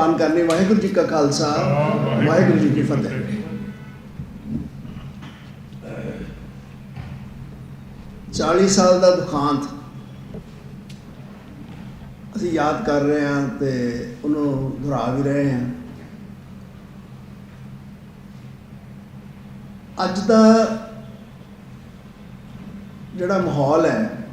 ਪਾਨ ਕਰਨੀ, ਵਾਹਿਗੁਰੂ ਜੀ ਕਾ ਖਾਲਸਾ, ਵਾਹਿਗੁਰੂ ਜੀ ਕੀ ਫਤਿਹ। ਚਾਲੀ ਸਾਲ ਦਾ ਦੁਖਾਂਤ ਅਸੀਂ ਯਾਦ ਕਰ ਰਹੇ ਹਾਂ ਤੇ ਉਹਨੂੰ ਦੁਹਰਾ ਵੀ ਰਹੇ ਹਾਂ। ਅੱਜ ਦਾ ਜਿਹੜਾ ਮਾਹੌਲ ਹੈ,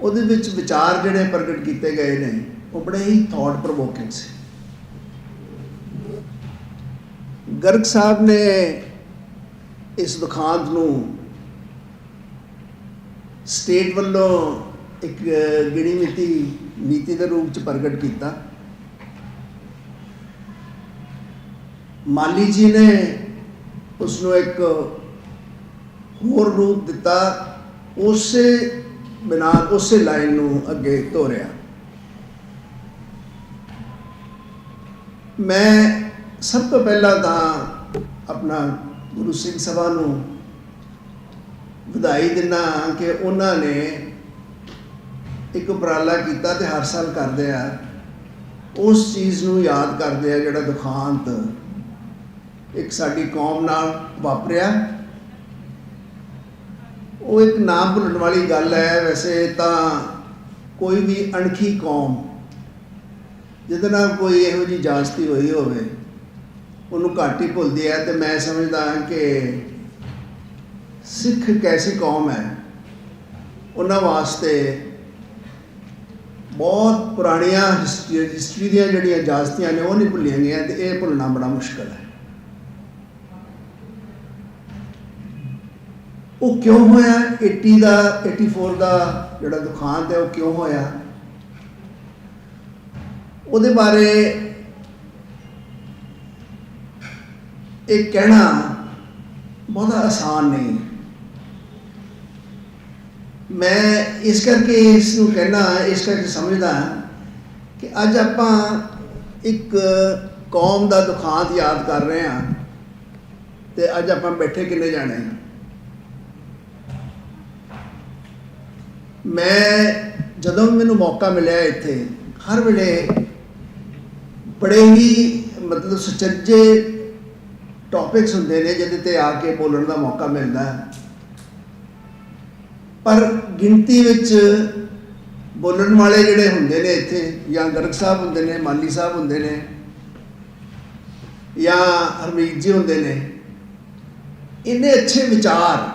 ਉਹਦੇ ਵਿੱਚ ਵਿਚਾਰ ਜਿਹੜੇ ਪ੍ਰਗਟ ਕੀਤੇ ਗਏ ਨੇ ਉਹ ਬੜੇ ਹੀ ਥਾਟ ਪ੍ਰੋਵੋਕਿੰਗ ਸੀ। ਗਰਗ ਸਾਹਿਬ ਨੇ ਇਸ ਦੁਖਾਂਤ ਨੂੰ ਸਟੇਟ ਵੱਲੋਂ ਇੱਕ ਗਿਣੀ ਮਿਤੀ, ਨੀਤੀ ਦੇ ਰੂਪ ਚ ਪ੍ਰਗਟ ਕੀਤਾ। ਮਾਲੀ ਜੀ ਨੇ ਉਸ ਨੂੰ ਇੱਕ ਹੋਰ ਰੂਪ ਦਿੱਤਾ, ਉਸੇ ਬਿਨਾਂ, ਉਸੇ ਲਾਈਨ ਨੂੰ ਅੱਗੇ ਤੋਰਿਆ। ਮੈਂ ਸਭ ਤੋਂ ਪਹਿਲਾਂ ਤਾਂ ਆਪਣਾ ਗੁਰੂ ਸਿੰਘ ਸਭਾ ਨੂੰ ਵਧਾਈ ਦਿੰਦਾ ਹਾਂ ਕਿ ਉਹਨਾਂ ਨੇ ਇੱਕ ਉਪਰਾਲਾ ਕੀਤਾ ਤੇ ਹਰ ਸਾਲ ਕਰਦੇ ਆ। ਉਸ ਚੀਜ਼ ਨੂੰ ਯਾਦ ਕਰਦੇ ਆ ਜਿਹੜਾ ਦੁਖਾਂਤ ਇੱਕ ਸਾਡੀ ਕੌਮ ਨਾਲ ਵਾਪਰਿਆ। ਉਹ ਇੱਕ ਨਾ ਭੁੱਲਣ ਵਾਲੀ ਗੱਲ ਹੈ, ਵੈਸੇ ਤਾਂ ਕੋਈ ਵੀ ਅਣਖੀ ਕੌਮ ਜਿਹਦੇ ਨਾਲ ਕੋਈ ਇਹੋ ਜਿਹੀ ਜਾਸਤੀ ਹੋਈ ਹੋਵੇ, ਉਹਨੂੰ ਘੱਟ ਹੀ ਭੁੱਲਦੀ ਹੈ ਤੇ ਮੈਂ ਸਮਝਦਾ ਹਾਂ ਕਿ ਸਿੱਖ ਕੈਸੀ ਕੌਮ ਹੈ, ਉਹਨਾਂ ਵਾਸਤੇ ਬਹੁਤ ਪੁਰਾਣੀਆਂ ਹਿਸਟਰੀ ਹਿਸਟਰੀ ਦੀਆਂ ਜਿਹੜੀਆਂ ਜਾਸਤੀਆਂ ਨੇ ਉਹ ਨਹੀਂ ਭੁੱਲੀਆਂ ਗਈਆਂ ਤੇ ਇਹ ਭੁੱਲਣਾ ਬੜਾ ਮੁਸ਼ਕਲ ਹੈ। ਉਹ ਕਿਉਂ ਹੋਇਆ? 80 ਦਾ 84 ਦਾ ਜਿਹੜਾ ਦੁਖਾਂਤ ਹੈ ਉਹ ਕਿਉਂ ਹੋਇਆ? ਉਹਦੇ ਬਾਰੇ ਇਹ ਕਹਿਣਾ ਬਹੁਤਾ ਆਸਾਨ ਨਹੀਂ। ਮੈਂ ਇਸ ਕਰਕੇ ਇਸ ਨੂੰ ਕਹਿਣਾ, ਇਸ ਕਰਕੇ ਸਮਝਦਾ ਕਿ ਅੱਜ ਆਪਾਂ ਇੱਕ ਕੌਮ ਦਾ ਦੁਖਾਂਤ ਯਾਦ ਕਰ ਰਹੇ ਹਾਂ ਤੇ ਅੱਜ ਆਪਾਂ ਬੈਠੇ ਕਿੰਨੇ ਜਾਣੇ ਹਾਂ। ਮੈਂ ਜਦੋਂ ਵੀ ਮੈਨੂੰ ਮੌਕਾ ਮਿਲਿਆ ਇੱਥੇ, ਹਰ ਵੇਲੇ ਬੜੇ ਹੀ ਮਤਲਬ ਸੁਚੱਜੇ ਟੌਪਿਕਸ ਹੁੰਦੇ ਨੇ ਜਿਹਦੇ ਤੇ ਆ ਕੇ ਬੋਲਣ ਦਾ ਮੌਕਾ ਮਿਲਦਾ ਹੈ। ਪਰ ਗਿਣਤੀ ਵਿੱਚ ਬੋਲਣ ਵਾਲੇ ਜਿਹੜੇ ਹੁੰਦੇ ਨੇ ਇੱਥੇ, ਜਾਂ ਗਰਗ ਸਾਹਿਬ ਹੁੰਦੇ ਨੇ, ਮਾਲੀ ਸਾਹਿਬ ਹੁੰਦੇ ਨੇ, ਜਾਂ ਹਰਮੀਤ ਜੀ ਹੁੰਦੇ ਨੇ, ਇੰਨੇ ਅੱਛੇ ਵਿਚਾਰ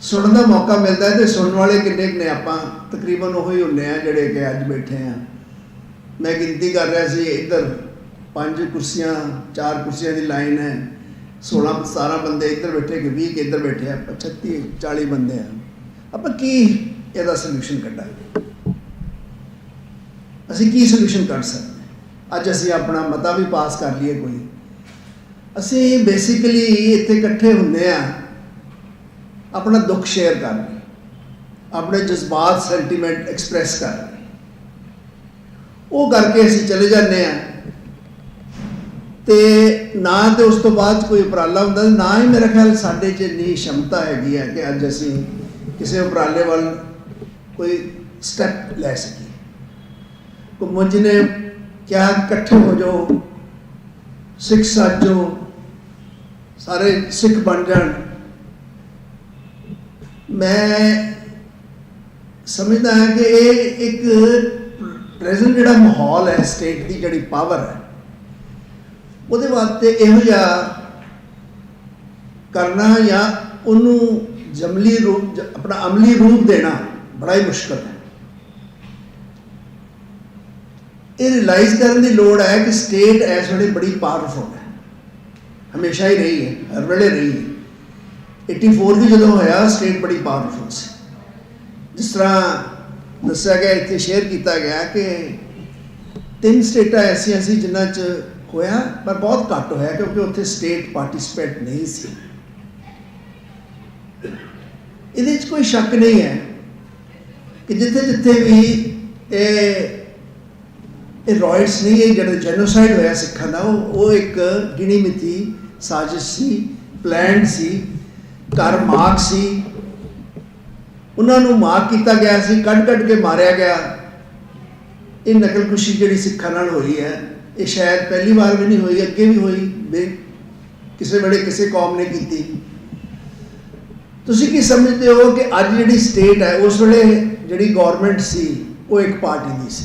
ਸੁਣਨ ਦਾ ਮੌਕਾ ਮਿਲਦਾ ਹੈ ਤੇ ਸੁਣਨ ਵਾਲੇ ਕਿੰਨੇ ਕੁ ਨੇ ਆਪਾਂ, ਤਕਰੀਬਨ ਉਹੀ ਹੁੰਨੇ ਆ ਜਿਹੜੇ ਕਿ ਅੱਜ ਬੈਠੇ ਆ। ਮੈਂ ਗਿਣਤੀ ਕਰ ਰਿਹਾ ਸੀ, ਇੱਧਰ ਪੰਜ ਕੁਰਸੀਆਂ, ਚਾਰ ਕੁਰਸੀਆਂ ਦੀ ਲਾਈਨ ਹੈ। 16 17 ਬੰਦੇ ਇੱਧਰ ਬੈਠੇ ਕਿ 20 ਕਿ ਇੱਧਰ ਬੈਠੇ ਆ 35 40 ਬੰਦੇ ਆ। ਆਪਾਂ ਕੀ ਇਹਦਾ ਸੋਲੂਸ਼ਨ ਕੱਢਾਂਗੇ? ਅਸੀਂ ਕੀ ਸੋਲੂਸ਼ਨ ਕੱਢ ਸਕਦੇ ਅੱਜ ਅਸੀਂ ਆਪਣਾ ਮਤਾ ਵੀ ਪਾਸ ਕਰ ਲਈਏ ਕੋਈ। ਅਸੀਂ ਬੇਸਿਕਲੀ ਇੱਥੇ ਇਕੱਠੇ ਹੁੰਦੇ ਆ। ਆਪਣਾ ਦੁੱਖ ਸ਼ੇਅਰ ਕਰਨ ਆਪਣੇ ਜਜ਼ਬਾਤ ਸੈਂਟੀਮੈਂਟ ਐਕਸਪ੍ਰੈਸ ਕਰ ਲਈ ਉਹ ਕਰਕੇ ਅਸੀਂ ਚਲੇ ਜਾਂਦੇ ਆ ਤੇ ਨਾ ਤੇ ਉਸ ਤੋਂ ਬਾਅਦ ਕੋਈ ਉਪਰਾਲਾ ਹੁੰਦਾ ਨਾ ਹੀ ਮੇਰਾ ਖਿਆਲ ਸਾਡੇ 'ਚ ਇੰਨੀ ਸ਼ਮਤਾ ਹੈਗੀ ਹੈ ਕਿ ਅੱਜ ਅਸੀਂ ਕਿਸੇ ਉਪਰਾਲੇ ਵੱਲ ਕੋਈ ਸਟੈਪ ਲੈ ਸਕੀਏ। ਕੁਮੰਜ ਨੇ ਕਿਹਾ ਇਕੱਠੇ ਹੋ ਜਾਓ, ਸਿੱਖ ਸਾਜੋ, ਸਾਰੇ ਸਿੱਖ ਬਣ ਜਾਣ। ਮੈਂ ਸਮਝਦਾ ਹਾਂ ਕਿ ਇਹ ਇੱਕ ਪ੍ਰੈਜ਼ੈਂਟ ਜਿਹੜਾ ਮਾਹੌਲ ਹੈ ਸਟੇਟ ਦੀ ਜਿਹੜੀ ਪਾਵਰ ਹੈ, ਉਹਦੇ ਵਾਸਤੇ ਇਹੋ ਜਿਹਾ ਕਰਨਾ ਜਾਂ ਉਹਨੂੰ ਜਮਲੀ ਰੂਪ ਆਪਣਾ ਅਮਲੀ ਰੂਪ ਦੇਣਾ ਬੜਾ ਹੀ ਮੁਸ਼ਕਲ ਹੈ। ਇਹ ਰਿਅਲਾਈਜ਼ ਕਰਨ ਦੀ ਲੋੜ ਹੈ ਕਿ ਸਟੇਟ ਇਸ ਵੇਲੇ ਬੜੀ ਪਾਵਰਫੁਲ ਹੈ। ਹਮੇਸ਼ਾ ਹੀ ਰਹੀ ਹੈ, ਹਰ ਵੇਲੇ ਰਹੀ ਹੈ। 84 ਵੀ ਜਦੋਂ ਹੋਇਆ ਸਟੇਟ ਬੜੀ ਪਾਵਰਫੁਲ ਸੀ। ਜਿਸ ਤਰ੍ਹਾਂ ਦੱਸਿਆ ਗਿਆ, ਇੱਥੇ ਸ਼ੇਅਰ ਕੀਤਾ ਗਿਆ ਕਿ ਤਿੰਨ ਸਟੇਟਾਂ ਐਸੀਆਂ ਸੀ ਜਿਨ੍ਹਾਂ 'ਚ ਹੋਇਆ, ਪਰ ਬਹੁਤ ਘੱਟ ਹੋਇਆ ਕਿਉਂਕਿ ਉੱਥੇ ਸਟੇਟ ਪਾਰਟਿਸਪੇਟ ਨਹੀਂ ਸੀ। ਇਹਦੇ 'ਚ ਕੋਈ ਸ਼ੱਕ ਨਹੀਂ ਹੈ ਕਿ ਜਿੱਥੇ ਜਿੱਥੇ ਵੀ ਇਹ ਇਹ ਰॉयਟਸ ਨਹੀਂ, ਇਹ ਜਿਹੜਾ ਜੈਨੋਸਾਈਡ ਹੋਇਆ ਸਿੱਖਾਂ ਦਾ, ਉਹ ਇੱਕ ਗਿਣੀ ਮਿਤੀ ਸਾਜ਼ਿਸ਼ ਸੀ ਪਲਾਨ ਸੀ ਕਰ ਮਾਰਕ ਸੀ ਉਹਨਾਂ ਨੂੰ ਮਾਰ ਕੀਤਾ ਗਿਆ ਸੀ, ਕੱਢ ਕੱਢ ਕੇ ਮਾਰਿਆ ਗਿਆ। ਇਹ ਨਕਲਕੁਸ਼ੀ ਜਿਹੜੀ ਸਿੱਖਾਂ ਨਾਲ ਹੋਈ ਹੈ, ਇਹ ਸ਼ਾਇਦ ਪਹਿਲੀ ਵਾਰ ਵੀ ਨਹੀਂ ਹੋਈ, ਅੱਗੇ ਵੀ ਹੋਈ ਬੇ- ਕਿਸੇ ਵੇਲੇ ਕਿਸੇ ਕੌਮ ਨੇ ਕੀਤੀ। ਤੁਸੀਂ ਕੀ ਸਮਝਦੇ ਹੋ ਕਿ ਅੱਜ ਜਿਹੜੀ ਸਟੇਟ ਹੈ, ਉਸ ਵੇਲੇ ਜਿਹੜੀ ਗਵਰਨਮੈਂਟ ਸੀ, ਉਹ ਇੱਕ ਪਾਰਟੀ ਦੀ ਸੀ।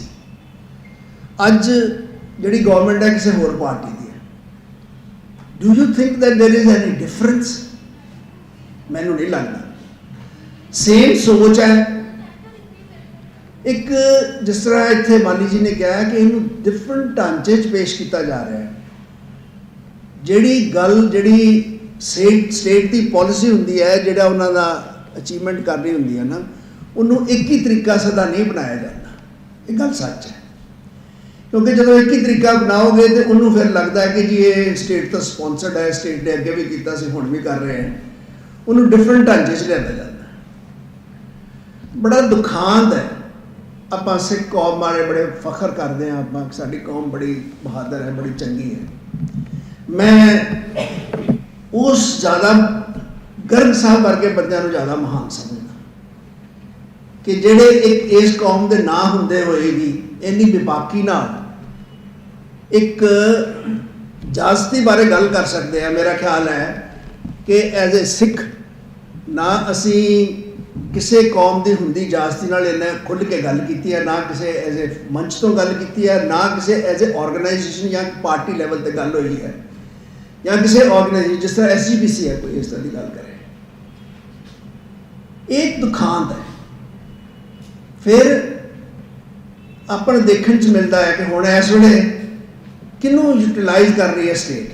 ਅੱਜ ਜਿਹੜੀ ਗਵਰਨਮੈਂਟ ਹੈ, ਕਿਸੇ ਹੋਰ ਪਾਰਟੀ ਦੀ ਹੈ। Do you think that there is any difference ਮੈਨੂੰ ਨਹੀਂ ਲੱਗਦਾ। ਸੇਮ ਸੋਚ ਹੈ। ਇੱਕ ਜਿਸ ਤਰ੍ਹਾਂ ਇੱਥੇ ਮਾਲੀ ਜੀ ਨੇ ਕਿਹਾ ਕਿ ਇਹਨੂੰ ਡਿਫਰੈਂਟ ਢਾਂਚੇ 'ਚ ਪੇਸ਼ ਕੀਤਾ ਜਾ ਰਿਹਾ ਹੈ। ਜਿਹੜੀ ਗੱਲ, ਜਿਹੜੀ ਸਟੇਟ ਸਟੇਟ ਦੀ ਪਾਲਿਸੀ ਹੁੰਦੀ ਹੈ, ਜਿਹੜਾ ਉਹਨਾਂ ਦਾ ਅਚੀਵਮੈਂਟ ਕਰਨੀ ਹੁੰਦੀ ਹੈ ਨਾ, ਉਹਨੂੰ ਇੱਕ ਹੀ ਤਰੀਕਾ ਸਦਾ ਨਹੀਂ ਬਣਾਇਆ ਜਾਂਦਾ। ਇਹ ਗੱਲ ਸੱਚ ਹੈ। ਕਿਉਂਕਿ ਜਦੋਂ ਇੱਕ ਹੀ ਤਰੀਕਾ ਬਣਾਓਗੇ ਤੇ ਉਹਨੂੰ ਫਿਰ ਲੱਗਦਾ ਕਿ ਜੀ ਇਹ ਸਟੇਟ ਤੋਂ ਸਪਾਂਸਰਡ ਹੈ, ਸਟੇਟ ਨੇ ਅੱਗੇ ਵੀ ਕੀਤਾ ਸੀ ਹੁਣ ਵੀ ਕਰ ਰਹੇ ਹਨ ਉਹਨੂੰ ਡਿਫਰੈਂਟ ਢਾਂਚੇ 'ਚ ਲਿਆਂਦਾ ਜਾਂਦਾ। ਬੜਾ ਦੁਖਾਂਤ ਹੈ। ਆਪਾਂ ਸਿੱਖ ਕੌਮ ਬਾਰੇ ਬੜੇ ਫਖਰ ਕਰਦੇ ਹਾਂ, ਆਪਾਂ ਕਿ ਸਾਡੀ ਕੌਮ ਬੜੀ ਬਹਾਦਰ ਹੈ, ਬੜੀ ਚੰਗੀ ਹੈ। ਮੈਂ ਉਸ ਜ਼ਿਆਦਾ ਗਰਗ ਸਾਹਿਬ ਵਰਗੇ ਬੰਦਿਆਂ ਨੂੰ ਜ਼ਿਆਦਾ ਮਹਾਨ ਸਮਝਦਾ ਕਿ ਜਿਹੜੇ ਇੱਕ ਇਸ ਕੌਮ ਦੇ ਨਾਂ ਹੁੰਦੇ ਹੋਏ ਵੀ ਇੰਨੀ ਵਿਪਾਕੀ ਨਾਲ ਇੱਕ ਜਾਸਤੀ ਬਾਰੇ ਗੱਲ ਕਰ ਸਕਦੇ ਆ ਮੇਰਾ ਖਿਆਲ ਹੈ ਕਿ ਐਜ਼ ਅ ਸਿੱਖ ਨਾ ਅਸੀਂ ਕਿਸੇ ਕੌਮ ਦੀ ਹੁੰਦੀ ਜਾਸਤੀ ਨਾਲ ਇੰਨਾ ਖੁੱਲ੍ਹ ਕੇ ਗੱਲ ਕੀਤੀ ਹੈ, ਨਾ ਕਿਸੇ ਐਜ਼ ਅ ਮੰਚ ਤੋਂ ਗੱਲ ਕੀਤੀ ਹੈ, ਨਾ ਕਿਸੇ ਐਜ਼ ਅ ਆਰਗੇਨਾਈਜੇਸ਼ਨ ਜਾਂ ਪਾਰਟੀ ਲੈਵਲ ਤੇ ਗੱਲ ਹੋਈ ਹੈ। ਜਾਂ ਕਿਸੇ ਆਰਗੇਨਾਈਜੇਸ਼ਨ ਜਿਸ ਤਰ੍ਹਾਂ ਐਸਜੀਪੀਸੀ ਹੈ, ਕੋਈ ਇਸ ਤਰ੍ਹਾਂ ਦੀ ਗੱਲ ਕਰੇ। ਇਹ ਦੁਖਾਂਤ ਹੈ। ਫਿਰ ਆਪਾਂ ਨੂੰ ਦੇਖਣ ਚ ਮਿਲਦਾ ਹੈ ਕਿ ਹੁਣ ਇਸ ਵੇਲੇ ਕਿਹਨੂੰ ਯੂਟਿਲਾਈਜ਼ ਕਰ ਰਹੀ ਹੈ ਸਟੇਟ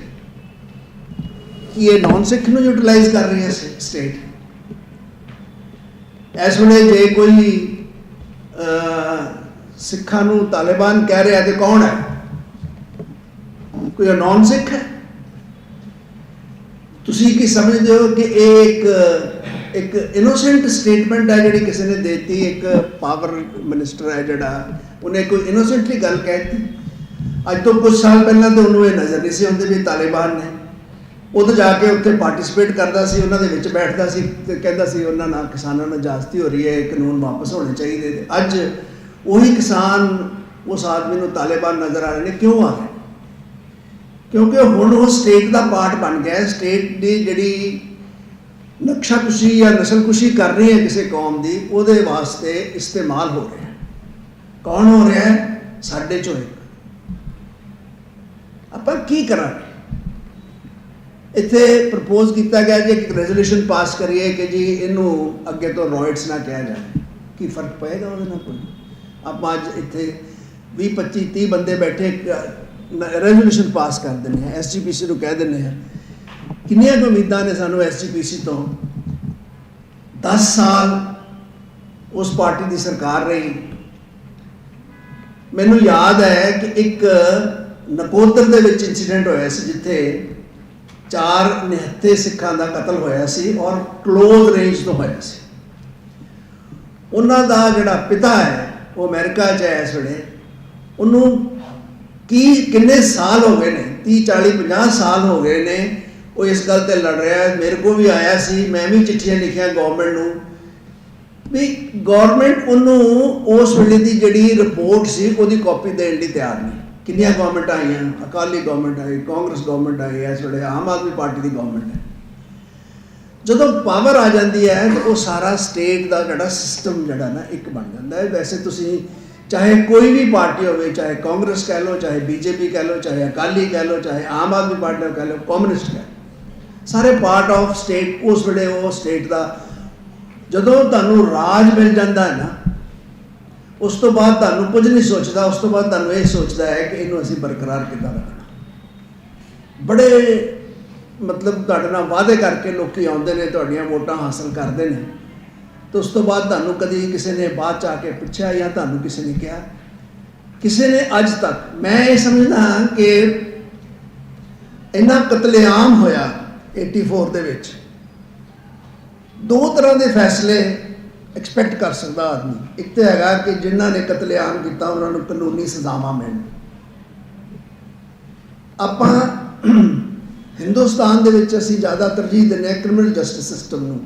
ਕੀ ਇਹ ਨਾਨ ਸਿੱਖ ਨੂੰ ਯੂਟਿਲਾਈਜ਼ ਕਰ ਰਹੀ ਹੈ ਸਟੇਟ ਇਸ ਵੇਲੇ ਜੇ ਕੋਈ ਸਿੱਖਾਂ ਨੂੰ ਤਾਲਿਬਾਨ ਕਹਿ ਰਿਹਾ ਤੇ ਕੌਣ ਹੈ? ਕੋਈ ਨਾਨ ਸਿੱਖ ਹੈ? ਤੁਸੀਂ ਕੀ ਸਮਝਦੇ ਹੋ ਕਿ ਇਹ ਇੱਕ ਇੱਕ ਇਨੋਸੈਂਟ ਸਟੇਟਮੈਂਟ ਹੈ ਜਿਹੜੀ ਕਿਸੇ ਨੇ ਦਿੱਤੀ? ਇੱਕ ਪਾਵਰ ਮਿਨਿਸਟਰ ਹੈ ਜਿਹੜਾ, ਉਹਨੇ ਕੋਈ ਇਨੋਸੈਂਟਲੀ ਗੱਲ ਕਹਿਤੀ ਅੱਜ ਤੋਂ ਕੁਝ ਸਾਲ ਪਹਿਲਾਂ ਤਾਂ ਉਹਨੂੰ ਇਹ ਨਜ਼ਰ ਨਹੀਂ ਸੀ ਆਉਂਦੀ ਵੀ ਤਾਲਿਬਾਨ ਨੇ। ਉਦੋਂ ਜਾ ਕੇ ਉੱਥੇ ਪਾਰਟਿਸਿਪੇਟ ਕਰਦਾ ਸੀ, ਉਹਨਾਂ ਦੇ ਵਿੱਚ ਬੈਠਦਾ ਸੀ ਤੇ ਕਹਿੰਦਾ ਸੀ, ਉਹਨਾਂ ਨਾਲ ਕਿਸਾਨਾਂ ਨਾਲ ਜਾਸਤੀ ਹੋ ਰਹੀ ਹੈ ਕਾਨੂੰਨ ਵਾਪਸ ਹੋਣੇ ਚਾਹੀਦੇ ਤੇ ਅੱਜ ਉਹੀ ਕਿਸਾਨ ਉਸ ਆਦਮੀ ਨੂੰ ਤਾਲਿਬਾਨ ਨਜ਼ਰ ਆ ਰਹੇ ਨੇ, ਕਿਉਂ ਆ ਰਹੇ? ਕਿਉਂਕਿ ਹੁਣ ਉਹ ਸਟੇਟ ਦਾ ਪਾਰਟ ਬਣ ਗਿਆ ਹੈ। ਸਟੇਟ ਦੀ ਜਿਹੜੀ ਨਕਸ਼ਾਕੁਸ਼ੀ ਜਾਂ ਨਸਲਕੁਸ਼ੀ ਕਰ ਰਹੀ ਹੈ ਕਿਸੇ ਕੌਮ ਦੀ, ਉਹਦੇ ਵਾਸਤੇ ਇਸਤੇਮਾਲ ਹੋ ਰਿਹਾ ਹੈ। ਕੌਣ ਹੋ ਰਿਹਾ ਹੈ? ਸਾਡੇ ਚੋਂ ਆਪਾਂ ਕੀ ਕਰਾਂਗੇ? ਇੱਥੇ ਪ੍ਰਪੋਜ਼ ਕੀਤਾ ਗਿਆ ਜੀ, ਇੱਕ ਰੈਜ਼ੋਲੂਸ਼ਨ ਪਾਸ ਕਰੀਏ ਕਿ ਜੀ ਇਹਨੂੰ ਅੱਗੇ ਤੋਂ ਰੋਇਡਸ ਨਾ ਕਿਹਾ ਜਾਵੇ। ਕੀ ਫ਼ਰਕ ਪਏਗਾ ਉਹਦੇ ਨਾਲ ਕੋਈ? ਆਪਾਂ ਅੱਜ ਇੱਥੇ 20 25 30 ਬੰਦੇ ਬੈਠੇ ਰੈਜ਼ੋਲੂਸ਼ਨ ਪਾਸ ਕਰ ਦਿੰਦੇ ਆ ਐਸਜੀਪੀਸੀ ਨੂੰ ਕਹਿ ਦਿੰਦੇ ਆ ਕਿੰਨੀਆਂ ਕੁ ਉਮੀਦਾਂ ਨੇ ਸਾਨੂੰ ਐਸਜੀਪੀਸੀ ਤੋਂ? 10 ਸਾਲ ਉਸ ਪਾਰਟੀ ਦੀ ਸਰਕਾਰ ਰਹੀ। ਮੈਨੂੰ ਯਾਦ ਹੈ ਕਿ ਇੱਕ ਨਕੋਦਰ ਦੇ ਵਿੱਚ ਇਨਸੀਡੈਂਟ ਹੋਇਆ ਸੀ, ਜਿੱਥੇ ਚਾਰ ਨਿਹੱਥੇ ਸਿੱਖਾਂ ਦਾ ਕਤਲ ਹੋਇਆ ਸੀ ਔਰ ক্লোਜ਼ ਰੇਂਜ ਤੋਂ ਹੋਇਆ ਸੀ। ਉਹਨਾਂ ਦਾ ਜਿਹੜਾ ਪਿਤਾ ਹੈ, ਉਹ ਅਮਰੀਕਾ 'ਚ ਹੈ ਇਸ ਵੇਲੇ। ਉਹਨੂੰ ਕੀ, ਕਿੰਨੇ ਸਾਲ ਹੋ ਗਏ ਨੇ? 30 40 50 ਸਾਲ ਹੋ ਗਏ ਨੇ। ਉਹ ਇਸ ਗੱਲ ਤੇ ਲੜ ਰਿਹਾ ਹੈ। ਮੇਰੇ ਕੋ ਵੀ ਆਇਆ ਸੀ। ਮੈਂ ਵੀ ਚਿੱਠੀਆਂ ਲਿਖੀਆਂ ਗਵਰਨਮੈਂਟ ਨੂੰ। ਵੀ ਗਵਰਨਮੈਂਟ ਉਹਨੂੰ ਉਸ ਵੇਲੇ ਦੀ ਜਿਹੜੀ ਰਿਪੋਰਟ ਸੀ, ਉਹਦੀ ਕਾਪੀ ਦੇਣ ਲਈ ਤਿਆਰ ਨਹੀਂ। ਕਿੰਨੀਆਂ ਗਵਰਨਮੈਂਟ ਆਈਆਂ? ਅਕਾਲੀ ਗਵਰਨਮੈਂਟ ਆਈ, ਕਾਂਗਰਸ ਗਵਰਨਮੈਂਟ ਆਈ, ਇਸ ਵੇਲੇ ਆਮ ਆਦਮੀ ਪਾਰਟੀ ਦੀ ਗਵਰਨਮੈਂਟ ਹੈ। ਜਦੋਂ ਪਾਵਰ ਆ ਜਾਂਦੀ ਹੈ, ਤਾਂ ਉਹ ਸਾਰਾ ਸਟੇਟ ਦਾ ਜਿਹੜਾ ਸਿਸਟਮ ਜਿਹੜਾ ਨਾ, ਇੱਕ ਬਣ ਜਾਂਦਾ ਹੈ। ਵੈਸੇ ਤੁਸੀਂ ਚਾਹੇ ਕੋਈ ਵੀ ਪਾਰਟੀ ਹੋਵੇ, ਚਾਹੇ ਕਾਂਗਰਸ ਕਹਿ ਲਓ, ਚਾਹੇ ਬੀਜੇਪੀ ਕਹਿ ਲਓ, ਚਾਹੇ ਅਕਾਲੀ ਕਹਿ ਲਓ, ਚਾਹੇ ਆਮ ਆਦਮੀ ਪਾਰਟੀ ਕਹਿ ਲਓ ਕਮਿਊਨਿਸਟ ਕਹਿ ਲਓ। ਸਾਰੇ ਪਾਰਟ ਆਫ ਸਟੇਟ ਉਸ ਵੇਲੇ ਉਹ ਸਟੇਟ ਦਾ ਜਦੋਂ ਤੁਹਾਨੂੰ ਰਾਜ ਮਿਲ ਜਾਂਦਾ ਹੈ ਨਾ ਉਸ ਤੋਂ ਬਾਅਦ ਤੁਹਾਨੂੰ ਕੁਝ ਨਹੀਂ ਸੋਚਦਾ, ਉਸ ਤੋਂ ਬਾਅਦ ਤੁਹਾਨੂੰ ਇਹ ਸੋਚਦਾ ਹੈ ਕਿ ਇਹਨੂੰ ਅਸੀਂ ਬਰਕਰਾਰ ਕਿੱਦਾਂ ਰੱਖਣਾ। ਬੜੇ ਮਤਲਬ ਤੁਹਾਡੇ ਨਾਲ ਵਾਅਦੇ ਕਰਕੇ ਲੋਕੀ ਆਉਂਦੇ ਨੇ, ਤੁਹਾਡੀਆਂ ਵੋਟਾਂ ਹਾਸਲ ਕਰਦੇ ਨੇ। ਤੇ ਉਸ ਤੋਂ ਬਾਅਦ ਤੁਹਾਨੂੰ ਕਦੀ ਕਿਸੇ ਨੇ ਬਾਅਦ ਚ ਆ ਕੇ ਪੁੱਛਿਆ ਜਾਂ ਤੁਹਾਨੂੰ ਕਿਸੇ ਨੇ ਕਿਹਾ? ਕਿਸੇ ਨੇ ਅੱਜ ਤੱਕ, ਮੈਂ ਇਹ ਸਮਝਦਾ ਹਾਂ ਕਿ ਇੰਨਾ ਕਤਲੇਆਮ ਹੋਇਆ 84 ਦੇ ਵਿੱਚ। ਦੋ ਤਰ੍ਹਾਂ ਦੇ ਫੈਸਲੇ ਐਕਸਪੈਕਟ ਕਰ ਸਕਦਾ ਆਦਮੀ। ਇੱਕ ਤੇ ਹੈਗਾ ਕਿ ਜਿਨ੍ਹਾਂ ਨੇ ਕਤਲੇਆਮ ਕੀਤਾ, ਉਹਨਾਂ ਨੂੰ ਕਾਨੂੰਨੀ ਸਜ਼ਾਵਾਂ ਮਿਲਣ। ਆਪਾਂ ਹਿੰਦੁਸਤਾਨ ਦੇ ਵਿੱਚ ਅਸੀਂ ਜ਼ਿਆਦਾ ਤਰਜੀਹ ਦਿੰਦੇ ਹਾਂ ਕ੍ਰਿਮੀਨਲ ਜਸਟਿਸ ਸਿਸਟਮ ਨੂੰ,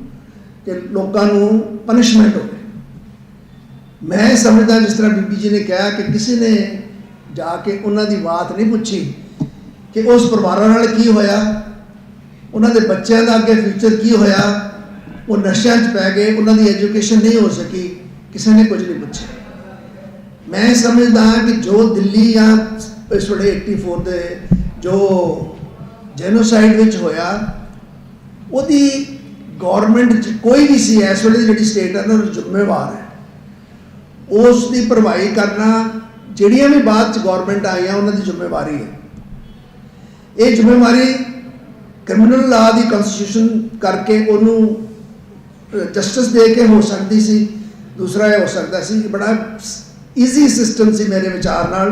ਕਿ ਲੋਕਾਂ ਨੂੰ ਪਨਿਸ਼ਮੈਂਟ ਹੋਵੇ। ਮੈਂ ਸਮਝਦਾ ਜਿਸ ਤਰ੍ਹਾਂ ਬੀਬੀ ਜੀ ਨੇ ਕਿਹਾ ਕਿ ਕਿਸੇ ਨੇ ਜਾ ਕੇ ਉਹਨਾਂ ਦੀ ਬਾਤ ਨਹੀਂ ਪੁੱਛੀ ਕਿ ਉਸ ਪਰਿਵਾਰਾਂ ਨਾਲ ਕੀ ਹੋਇਆ, ਉਹਨਾਂ ਦੇ ਬੱਚਿਆਂ ਦਾ ਅੱਗੇ ਫਿਊਚਰ ਕੀ ਹੋਇਆ ਉਹ ਨਸ਼ਿਆਂ 'ਚ ਪੈ ਗਏ, ਉਹਨਾਂ ਦੀ ਐਜੂਕੇਸ਼ਨ ਨਹੀਂ ਹੋ ਸਕੀ, ਕਿਸੇ ਨੇ ਕੁਝ ਨਹੀਂ ਪੁੱਛਿਆ। ਮੈਂ ਸਮਝਦਾ ਹਾਂ ਕਿ ਜੋ ਦਿੱਲੀ ਜਾਂ ਇਸ ਵੇਲੇ 84 ਦੇ ਜੋ ਜੈਨੋਸਾਈਡ ਵਿੱਚ ਹੋਇਆ, ਉਹਦੀ ਗਵਰਨਮੈਂਟ ਚ ਕੋਈ ਵੀ ਸੀ, ਇਸ ਵੇਲੇ ਦੀ ਜਿਹੜੀ ਸਟੇਟ ਹੈ ਨਾ ਉਹ ਜ਼ਿੰਮੇਵਾਰ ਹੈ। ਉਸ ਦੀ ਭਰਵਾਈ ਕਰਨਾ, ਜਿਹੜੀਆਂ ਵੀ ਬਾਅਦ ਚ ਗਵਰਨਮੈਂਟ ਆਈਆਂ, ਉਹਨਾਂ ਦੀ ਜ਼ਿੰਮੇਵਾਰੀ ਹੈ। ਇਹ ਜ਼ਿੰਮੇਵਾਰੀ ਕ੍ਰਿਮੀਨਲ ਲਾ ਦੀ ਕਨਸਟੀਟਿਊਸ਼ਨ ਕਰਕੇ ਉਹਨੂੰ ਜਸਟਿਸ ਦੇ ਕੇ ਹੋ ਸਕਦੀ ਸੀ, ਦੂਸਰਾ ਇਹ ਹੋ ਸਕਦਾ ਸੀ ਕਿ ਬੜਾ ਈਜ਼ੀ ਸਿਸਟਮ ਸੀ ਮੇਰੇ ਵਿਚਾਰ ਨਾਲ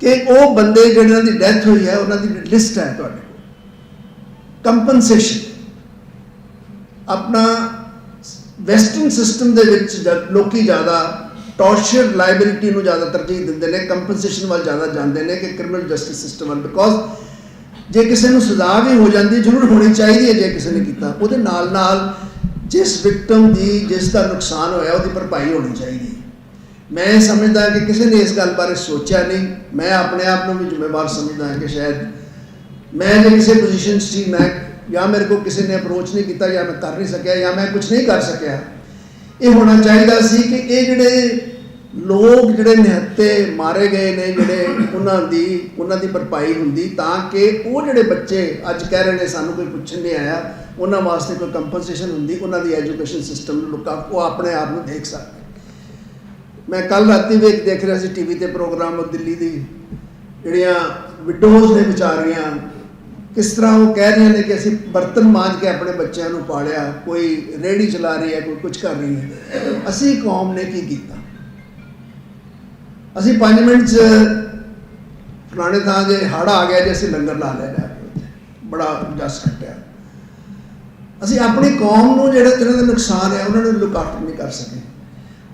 ਕਿ ਉਹ ਬੰਦੇ ਜਿਹਨਾਂ ਦੀ ਡੈਥ ਹੋਈ ਹੈ, ਉਹਨਾਂ ਦੀ ਲਿਸਟ ਹੈ ਤੁਹਾਡੇ ਕੋਲ। ਕੰਪਨਸੇਸ਼ਨ ਆਪਣਾ ਵੈਸਟਰਨ ਸਿਸਟਮ ਦੇ ਵਿੱਚ ਜਦ ਲੋਕੀ ਜ਼ਿਆਦਾ ਟੌਰਚਰ ਲਾਇਬਿਲਿਟੀ ਨੂੰ ਜ਼ਿਆਦਾ ਤਰਜੀਹ ਦਿੰਦੇ ਨੇ ਕੰਪਨਸੇਸ਼ਨ ਵੱਲ ਜ਼ਿਆਦਾ ਜਾਂਦੇ ਨੇ ਕਿ ਕ੍ਰਿਮੀਨਲ ਜਸਟਿਸ ਸਿਸਟਮ ਵੱਲ ਬਿਕੋਜ਼ ਜੇ ਕਿਸੇ ਨੂੰ ਸਜ਼ਾ ਵੀ ਹੋ ਜਾਂਦੀ ਜ਼ਰੂਰ ਹੋਣੀ ਚਾਹੀਦੀ ਹੈ ਜੇ ਕਿਸੇ ਨੇ ਕੀਤਾ। ਉਹਦੇ ਨਾਲ ਨਾਲ ਜਿਸ ਵਿਕਟਮ ਦੀ, ਜਿਸ ਦਾ ਨੁਕਸਾਨ ਹੋਇਆ, ਉਹਦੀ ਭਰਪਾਈ ਹੋਣੀ ਚਾਹੀਦੀ ਹੈ। ਮੈਂ ਸਮਝਦਾ ਕਿ ਕਿਸੇ ਨੇ ਇਸ ਗੱਲ ਬਾਰੇ ਸੋਚਿਆ ਨਹੀਂ। ਮੈਂ ਆਪਣੇ ਆਪ ਨੂੰ ਵੀ ਜ਼ਿੰਮੇਵਾਰ ਸਮਝਦਾ ਕਿ ਸ਼ਾਇਦ ਮੈਂ ਜੇ ਕਿਸੇ ਪੋਜੀਸ਼ਨ 'ਚ ਸੀ, ਮੈਂ ਜਾਂ ਮੇਰੇ ਕੋਲ ਕਿਸੇ ਨੇ ਅਪਰੋਚ ਨਹੀਂ ਕੀਤਾ, ਜਾਂ ਮੈਂ ਕਰ ਨਹੀਂ ਸਕਿਆ, ਜਾਂ ਮੈਂ ਕੁਝ ਨਹੀਂ ਕਰ ਸਕਿਆ। ਇਹ ਹੋਣਾ ਚਾਹੀਦਾ ਸੀ ਕਿ ਇਹ ਜਿਹੜੇ ਲੋਕ ਜਿਹੜੇ ਨਿਹੱਤੇ ਮਾਰੇ ਗਏ ਨੇ, ਜਿਹੜੇ ਉਹਨਾਂ ਦੀ ਉਹਨਾਂ ਦੀ ਭਰਪਾਈ ਹੁੰਦੀ, ਤਾਂ ਕਿ ਉਹ ਜਿਹੜੇ ਬੱਚੇ ਅੱਜ ਕਹਿ ਰਹੇ ਨੇ, ਸਾਨੂੰ ਕੋਈ ਪੁੱਛਣ ਨਹੀਂ ਆਇਆ, ਉਹਨਾਂ ਵਾਸਤੇ ਕੋਈ ਕੰਪਨਸੇਸ਼ਨ ਹੁੰਦੀ, ਉਹਨਾਂ ਦੀ ਐਜੂਕੇਸ਼ਨ ਸਿਸਟਮ ਨੂੰ ਲੁਕਾ ਉਹ ਆਪਣੇ ਆਪ ਨੂੰ ਦੇਖ ਸਕਦੇ ਮੈਂ ਕੱਲ ਰਾਤੀ ਵੀ ਦੇਖ ਰਿਹਾ ਸੀ ਟੀਵੀ ਤੇ ਪ੍ਰੋਗਰਾਮ ਦਿੱਲੀ ਦੀ, ਜਿਹੜੀਆਂ ਵਿਡੋਜ਼ ਨੇ ਵਿਚਾਰੀਆਂ, ਕਿਸ ਤਰ੍ਹਾਂ ਉਹ ਕਹਿ ਰਹੀਆਂ ਨੇ ਕਿ ਅਸੀਂ ਬਰਤਨ ਮਾਂਜ ਕੇ ਆਪਣੇ ਬੱਚਿਆਂ ਨੂੰ ਪਾਲਿਆ, ਕੋਈ ਰੇੜੀ ਚਲਾ ਰਹੀ ਹੈ, ਕੋਈ ਕੁਝ ਕਰ ਰਹੀ ਹੈ। ਅਸੀਂ ਕੌਮ ਨੇ ਕੀ ਕੀਤਾ? ਅਸੀਂ 5 ਮਿੰਟ ਚ ਫਲਾਣੇ ਥਾਂ ਜੇ ਹੜ ਆ ਗਿਆ ਜੇ ਅਸੀਂ ਲੰਗਰ ਲਾ ਲਿਆ ਜਾ ਉੱਥੇ। ਬੜਾ ਜਸ ਕੱਟਿਆ। ਅਸੀਂ ਆਪਣੀ ਕੌਮ ਨੂੰ ਜਿਹੜਾ ਤਰ੍ਹਾਂ ਦਾ ਨੁਕਸਾਨ ਹੈ, ਉਹਨਾਂ ਨੂੰ ਲੁਕਾਟ ਨਹੀਂ ਕਰ ਸਕੇ।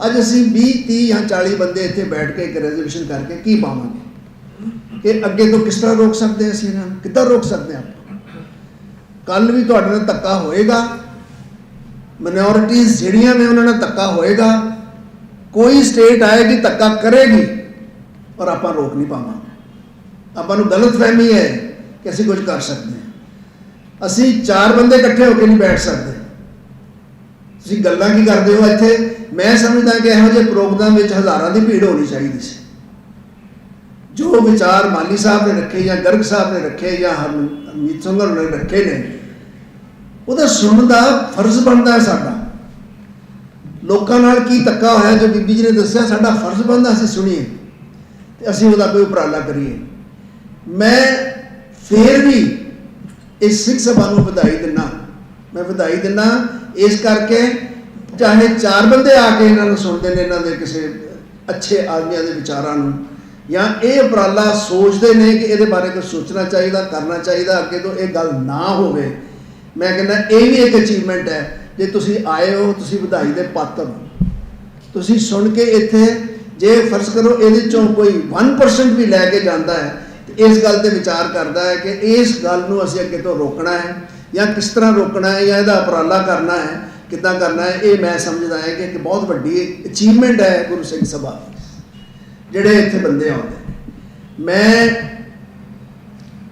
ਅੱਜ ਅਸੀਂ 20 30 ਜਾਂ 40 ਬੰਦੇ ਇੱਥੇ ਬੈਠ ਕੇ ਇੱਕ ਰੈਜ਼ੋਲੂਸ਼ਨ ਕਰਕੇ ਕੀ ਪਾਵਾਂਗੇ? ਕਿ ਅੱਗੇ ਤੋਂ ਕਿਸ ਤਰ੍ਹਾਂ ਰੋਕ ਸਕਦੇ ਅਸੀਂ ਇਹਨਾਂ ਨੂੰ? ਕਿੱਦਾਂ ਰੋਕ ਸਕਦੇ ਹਾਂ ਕੱਲ ਵੀ ਤੁਹਾਡੇ ਨਾਲ ਧੱਕਾ ਹੋਏਗਾ। ਮਿਨੋਰਿਟੀਜ਼ ਜਿਹੜੀਆਂ ਨੇ, ਉਹਨਾਂ ਨਾਲ ਧੱਕਾ ਹੋਏਗਾ। ਕੋਈ ਸਟੇਟ ਆਏਗੀ ਧੱਕਾ ਕਰੇਗੀ, ਪਰ ਆਪਾਂ ਰੋਕ ਨਹੀਂ ਪਾਵਾਂਗੇ। ਆਪਾਂ ਨੂੰ ਗਲਤ ਫਹਿਮੀ ਹੈ ਕਿ ਅਸੀਂ ਕੁਝ ਕਰ ਸਕਦੇ ਹਾਂ। ਅਸੀਂ ਚਾਰ ਬੰਦੇ ਇਕੱਠੇ ਹੋ ਕੇ ਨਹੀਂ ਬੈਠ ਸਕਦੇ। ਤੁਸੀਂ ਗੱਲਾਂ ਕੀ ਕਰਦੇ ਹੋ ਇੱਥੇ? ਮੈਂ ਸਮਝਦਾ ਕਿ ਇਹੋ ਜਿਹੇ ਪ੍ਰੋਗਰਾਮ ਵਿੱਚ ਹਜ਼ਾਰਾਂ ਦੀ ਭੀੜ ਹੋਣੀ ਚਾਹੀਦੀ ਸੀ। ਜੋ ਵਿਚਾਰ ਮਾਲੀ ਸਾਹਿਬ ਨੇ ਰੱਖੇ ਜਾਂ ਗਰਗ ਸਾਹਿਬ ਨੇ ਰੱਖੇ ਜਾਂ ਹਰਮ- ਹਰਮੀਤ ਸੰਘਰ ਨੇ ਰੱਖੇ ਨੇ, ਉਹਦਾ ਸੁਣਨ ਦਾ ਫਰਜ਼ ਬਣਦਾ ਹੈ ਸਾਡਾ। ਲੋਕਾਂ ਨਾਲ ਕੀ ਧੱਕਾ ਹੋਇਆ ਜੋ ਬੀਬੀ ਜੀ ਨੇ ਦੱਸਿਆ, ਸਾਡਾ ਫਰਜ਼ ਬਣਦਾ ਅਸੀਂ ਸੁਣੀਏ ਤੇ ਅਸੀਂ ਉਹਦਾ ਕੋਈ ਉਪਰਾਲਾ ਕਰੀਏ। ਮੈਂ ਫੇਰ ਵੀ ਇਸ ਸਿੱਖ ਸਭਾ ਨੂੰ ਵਧਾਈ ਦਿੰਨਾ ਮੈਂ ਵਧਾਈ ਦਿੰਨਾ ਇਸ ਕਰਕੇ ਚਾਹੇ ਚਾਰ ਬੰਦੇ ਆ ਕੇ ਇਹਨਾਂ ਨੂੰ ਸੁਣਦੇ ਨੇ, ਇਹਨਾਂ ਦੇ ਕਿਸੇ ਅੱਛੇ ਆਦਮੀਆਂ ਦੇ ਵਿਚਾਰਾਂ ਨੂੰ, ਜਾਂ ਇਹ ਉਪਰਾਲਾ ਸੋਚਦੇ ਨੇ ਕਿ ਇਹਦੇ ਬਾਰੇ ਕੁਝ ਸੋਚਣਾ ਚਾਹੀਦਾ, ਕਰਨਾ ਚਾਹੀਦਾ, ਅੱਗੇ ਤੋਂ ਇਹ ਗੱਲ ਨਾ ਹੋਵੇ। ਮੈਂ ਕਹਿੰਦਾ, ਇਹ ਵੀ ਇੱਕ ਅਚੀਵਮੈਂਟ ਹੈ। ਜੇ ਤੁਸੀਂ ਆਏ ਹੋ, ਤੁਸੀਂ ਵਧਾਈ ਦੇ ਪਾਤਰ ਹੋ। ਤੁਸੀਂ ਸੁਣ ਕੇ ਇੱਥੇ ਜੇ ਫਰਜ਼ ਕਰੋ ਇਹਦੇ ਚੋਂ ਕੋਈ 1% ਵੀ ਲੈ ਕੇ ਜਾਂਦਾ ਹੈ, ਤੇ ਇਸ ਗੱਲ ਤੇ ਵਿਚਾਰ ਕਰਦਾ ਹੈ ਕਿ ਇਸ ਗੱਲ ਨੂੰ ਅਸੀਂ ਅੱਗੇ ਤੋਂ ਰੋਕਣਾ ਹੈ, ਜਾਂ ਕਿਸ ਤਰ੍ਹਾਂ ਰੋਕਣਾ ਹੈ, ਜਾਂ ਇਹਦਾ ਉਪਰਾਲਾ ਕਰਨਾ ਹੈ, ਕਿੱਦਾਂ ਕਰਨਾ ਹੈ, ਇਹ ਮੈਂ ਸਮਝਦਾ ਹੈ ਕਿ ਇੱਕ ਬਹੁਤ ਵੱਡੀ ਅਚੀਵਮੈਂਟ ਹੈ ਗੁਰੂ ਸਿੰਘ ਸਭਾ ਜਿਹੜੇ ਇੱਥੇ ਬੰਦੇ ਆਉਂਦੇ ਮੈਂ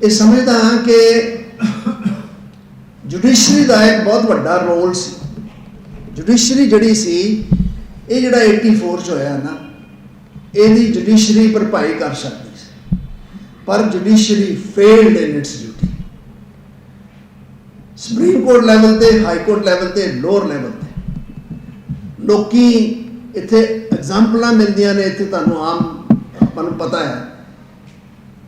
ਇਹ ਸਮਝਦਾ ਹਾਂ ਕਿ ਜੁਡੀਸ਼ਰੀ ਦਾ ਇੱਕ ਬਹੁਤ ਵੱਡਾ ਰੋਲ ਸੀ। ਜੁਡੀਸ਼ਰੀ ਜਿਹੜੀ ਸੀ, ਇਹ ਜਿਹੜਾ 84 ਚ ਹੋਇਆ ਨਾ, ਇਹਦੀ ਜੁਡੀਸ਼ਰੀ ਭਰਪਾਈ ਕਰ ਸਕਦੀ ਸੀ। ਪਰ judiciary failed in its duty supreme court level ਤੇ ਹਾਈ ਕੋਰਟ ਲੈਵਲ ਤੇ ਲੋਅਰ ਲੈਵਲ ਤੇ। ਲੋਕੀ ਇੱਥੇ ਐਗਜ਼ਾਮਪਲਾਂ ਮਿਲਦੀਆਂ ਨੇ, ਇੱਥੇ ਤੁਹਾਨੂੰ ਆਮ ਆਪਾਂ ਨੂੰ ਪਤਾ ਹੈ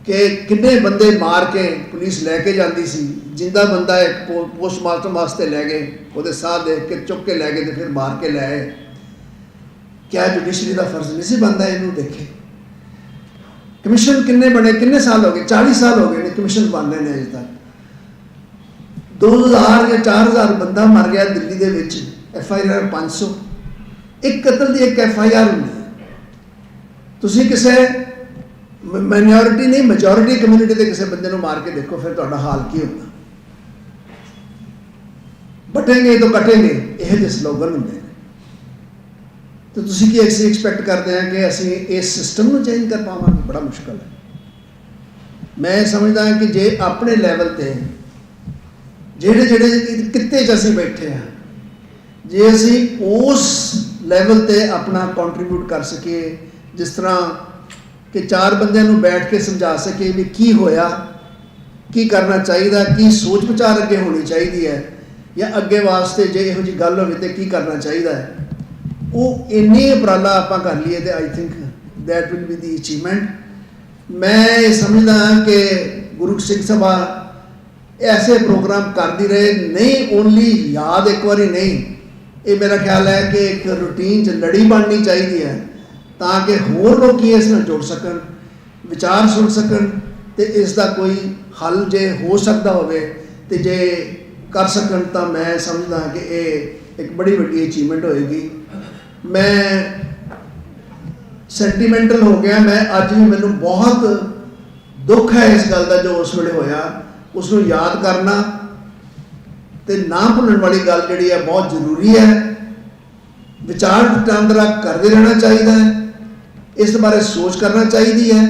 ਕਿ ਕਿੰਨੇ ਬੰਦੇ ਮਾਰ ਕੇ ਪੁਲਿਸ ਲੈ ਕੇ ਜਾਂਦੀ ਸੀ। ਜਿੰਦਾ ਬੰਦਾ ਇੱਕ ਪੋ- ਪੋਸਟਮਾਰਟਮ ਵਾਸਤੇ ਲੈ ਗਏ, ਉਹਦੇ ਸਾਹ ਦੇਖ ਕੇ ਚੁੱਕ ਕੇ ਲੈ ਗਏ ਤੇ ਫਿਰ ਮਾਰ ਕੇ ਲੈ ਆਏ। ਕਿਆ ਜੁਡੀਸ਼ਰੀ ਦਾ ਫਰਜ਼ ਨਹੀਂ ਸੀ ਬੰਦਾ ਇਹਨੂੰ ਦੇਖੇ? ਕਮਿਸ਼ਨ ਕਿੰਨੇ ਬਣੇ, ਕਿੰਨੇ ਸਾਲ ਹੋ ਗਏ? 40 ਸਾਲ ਹੋ ਗਏ ਨੇ ਕਮਿਸ਼ਨ ਬਣ ਰਹੇ ਨੇ ਅਜੇ ਤੱਕ। 2000 ਜਾਂ 4000 ਬੰਦਾ ਮਰ ਗਿਆ ਦਿੱਲੀ ਦੇ ਵਿੱਚ ਐਫ ਆਈ ਆਰ 500 ਇੱਕ ਕਤਲ ਦੀ ਇੱਕ ਐਫ ਆਈ ਆਰ ਹੁੰਦੀ ਤੁਸੀਂ ਕਿਸੇ ਮਾਈਨੋਰਿਟੀ ਨਹੀਂ ਮੈਜੋਰਿਟੀ ਕਮਿਊਨਿਟੀ ਦੇ ਕਿਸੇ ਬੰਦੇ ਨੂੰ ਮਾਰ ਕੇ ਦੇਖੋ, ਫਿਰ ਤੁਹਾਡਾ ਹਾਲ ਕੀ ਹੁੰਦਾ? ਬਟੇਗੇ ਤਾਂ ਕਟੇਗੇ, ਇਹ ਜਿਹੇ ਸਲੋਗਨ ਹੁੰਦੇ ਨੇ। ਤੇ ਤੁਸੀਂ ਕੀ ਐਕਸੀ ਐਕਸਪੈਕਟ ਕਰਦੇ ਆ ਕਿ ਅਸੀਂ ਇਸ ਸਿਸਟਮ ਨੂੰ ਚੇਂਜ ਕਰ ਪਾਵਾਂਗੇ? ਬੜਾ ਮੁਸ਼ਕਲ ਹੈ। ਮੈਂ ਸਮਝਦਾ ਕਿ ਜੇ ਆਪਣੇ ਲੈਵਲ ਤੇ ਜਿਹੜੇ ਜਿਹੜੇ ਕਿੱਤੇ ਚ ਅਸੀਂ ਬੈਠੇ ਆ ਜੇ ਅਸੀਂ ਉਸ ਲੈਵਲ ਤੇ ਆਪਣਾ ਕੰਟਰੀਬਿਊਟ ਕਰ ਸਕੀਏ, ਜਿਸ ਤਰ੍ਹਾਂ ਕਿ ਚਾਰ ਬੰਦਿਆਂ ਨੂੰ ਬੈਠ ਕੇ ਸਮਝਾ ਸਕੀਏ ਵੀ ਕੀ ਹੋਇਆ, ਕੀ ਕਰਨਾ ਚਾਹੀਦਾ, ਕੀ ਸੋਚ ਵਿਚਾਰ ਅੱਗੇ ਹੋਣੀ ਚਾਹੀਦੀ ਹੈ ਜਾਂ ਅੱਗੇ ਵਾਸਤੇ ਜੇ ਇਹੋ ਜੀ ਗੱਲ ਹੋਵੇ ਤੇ ਕੀ ਕਰਨਾ ਚਾਹੀਦਾ ਹੈ? ਉਹ ਇੰਨੀ ਉਪਰਾਲਾ ਆਪਾਂ ਕਰ ਲਈਏ ਤੇ I think that will be the achievement. ਮੈਂ ਇਹ ਸਮਝਦਾ ਹਾਂ ਕਿ ਗੁਰੂ ਸਿੰਘ ਸਭਾ ਐਸੇ ਪ੍ਰੋਗਰਾਮ ਕਰਦੀ ਰਹੇ, ਨਹੀਂ ਓਨਲੀ ਯਾਦ ਇੱਕ ਵਾਰੀ ਨਹੀਂ। ਇਹ ਮੇਰਾ ਖਿਆਲ ਹੈ ਕਿ ਇੱਕ ਰੂਟੀਨ ਚ ਲੜੀ ਬਣਨੀ ਚਾਹੀਦੀ ਹੈ ਤਾਂ ਕਿ ਹੋਰ ਲੋਕ ਇਸ ਨਾਲ ਜੁੜ ਸਕਣ, ਵਿਚਾਰ ਸੁਣ ਸਕਣ ਤੇ ਇਸ ਦਾ ਕੋਈ ਹੱਲ ਜੇ ਹੋ ਸਕਦਾ ਹੋਵੇ ਤੇ ਜੇ ਕਰ ਸਕਣ ਤਾਂ ਮੈਂ ਸਮਝਦਾ ਕਿ ਇਹ ਇੱਕ ਬੜੀ ਵੱਡੀ ਅਚੀਵਮੈਂਟ ਹੋਏਗੀ। ਮੈਂ ਸੈਂਟੀਮੈਂਟਲ ਹੋ ਗਿਆ, ਮੈਂ ਅੱਜ ਵੀ ਮੈਨੂੰ ਬਹੁਤ ਦੁੱਖ ਹੈ ਇਸ ਗੱਲ ਦਾ ਜੋ ਉਸ ਵੇਲੇ ਹੋਇਆ। ਉਸ ਨੂੰ ਯਾਦ ਕਰਨਾ ਤੇ ਨਾ ਭੁੱਲਣ ਵਾਲੀ ਗੱਲ ਜਿਹੜੀ ਹੈ, ਬਹੁਤ ਜ਼ਰੂਰੀ ਹੈ। ਵਿਚਾਰ ਵਟਾਂਦਰਾ ਕਰਦੇ ਰਹਿਣਾ ਚਾਹੀਦਾ ਹੈ। ਇਸ ਬਾਰੇ ਸੋਚ ਕਰਨਾ ਚਾਹੀਦੀ ਹੈ।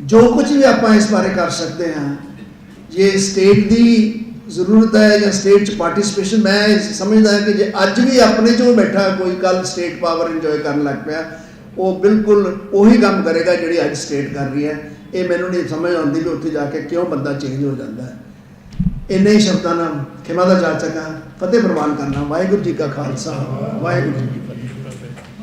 ਜੋ ਕੁਝ ਵੀ ਆਪਾਂ ਇਸ ਬਾਰੇ ਕਰ ਸਕਦੇ ਹਾਂ, ਜੇ ਸਟੇਟ ਦੀ ਜ਼ਰੂਰਤ ਹੈ ਜਾਂ ਸਟੇਟ ਚ ਪਾਰਟਿਸਿਪੇਸ਼ਨ ਮੈਂ ਇਹ ਸਮਝਦਾ ਕਿ ਜੇ ਅੱਜ ਵੀ ਆਪਣੇ ਚੋਂ ਬੈਠਾ ਕੋਈ ਕੱਲ ਸਟੇਟ ਪਾਵਰ ਇੰਜੋਏ ਕਰਨ ਲੱਗ ਪਿਆ, ਉਹ ਬਿਲਕੁਲ ਉਹੀ ਕੰਮ ਕਰੇਗਾ ਜਿਹੜੀ ਅੱਜ ਸਟੇਟ ਕਰ ਰਹੀ ਹੈ। ਇਹ ਮੈਨੂੰ ਨਹੀਂ ਸਮਝ ਆਉਂਦੀ ਕਿ ਉੱਥੇ ਜਾ ਕੇ ਕਿਉਂ ਬੰਦਾ ਚੇਂਜ ਹੋ ਜਾਂਦਾ ਹੈ। ਇੰਨੇ ਹੀ ਸ਼ਬਦਾਂ ਨਾਲ ਖਿਮਾ ਦਾ ਜਾ ਜਾਚਕਾਂ ਫਤਿਹ ਪ੍ਰਵਾਨ ਕਰਨਾ। ਵਾਹਿਗੁਰੂ ਜੀ ਕਾ ਖਾਲਸਾ। ਵਾਹਿਗੁਰੂ ਜੀ ਕੀ ਫਤਿਹ।